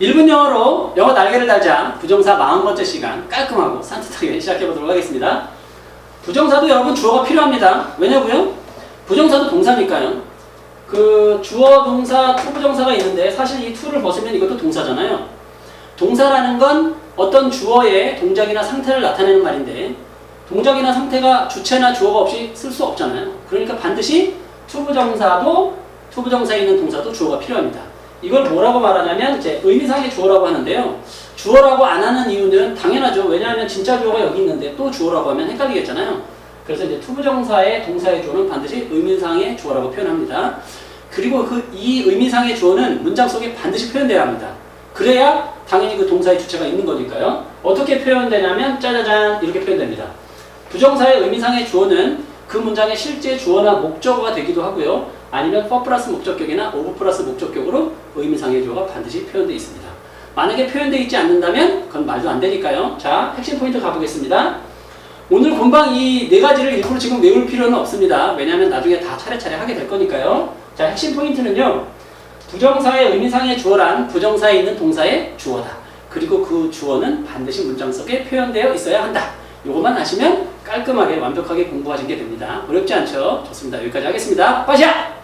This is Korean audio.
1분 영어로 영어 날개를 달자 부정사 40번째 시간 깔끔하고 산뜻하게 시작해 보도록 하겠습니다. 부정사도 여러분 주어가 필요합니다. 왜냐고요? 부정사도 동사니까요. 그 주어, 동사, 투부정사가 있는데 사실 이 투를 벗으면 이것도 동사잖아요. 동사라는 건 어떤 주어의 동작이나 상태를 나타내는 말인데 동작이나 상태가 주체나 주어가 없이 쓸 수 없잖아요. 그러니까 반드시 투부정사도 투부정사에 있는 동사도 주어가 필요합니다. 이걸 뭐라고 말하냐면 이제 의미상의 주어라고 하는데요. 주어라고 안 하는 이유는 당연하죠. 왜냐하면 진짜 주어가 여기 있는데 또 주어라고 하면 헷갈리겠잖아요. 그래서 이제 투부정사의 동사의 주어는 반드시 의미상의 주어라고 표현합니다. 그리고 그 이 의미상의 주어는 문장 속에 반드시 표현돼야 합니다. 그래야 당연히 그 동사의 주체가 있는 거니까요. 어떻게 표현되냐면 짜자잔 이렇게 표현됩니다. 부정사의 의미상의 주어는 그 문장의 실제 주어나 목적어가 되기도 하고요. 아니면 for 플러스 목적격이나 of 플러스 목적격으로 의미상의 주어가 반드시 표현되어 있습니다. 만약에 표현되어 있지 않는다면 그건 말도 안 되니까요. 자, 핵심 포인트 가보겠습니다. 오늘 본방 이 네 가지를 일부러 지금 외울 필요는 없습니다. 왜냐하면 나중에 다 차례차례 하게 될 거니까요. 자, 핵심 포인트는요. 부정사의 의미상의 주어란 부정사에 있는 동사의 주어다. 그리고 그 주어는 반드시 문장 속에 표현되어 있어야 한다. 요것만 아시면 깔끔하게 완벽하게 공부하신 게 됩니다. 어렵지 않죠? 좋습니다. 여기까지 하겠습니다. 빠샤!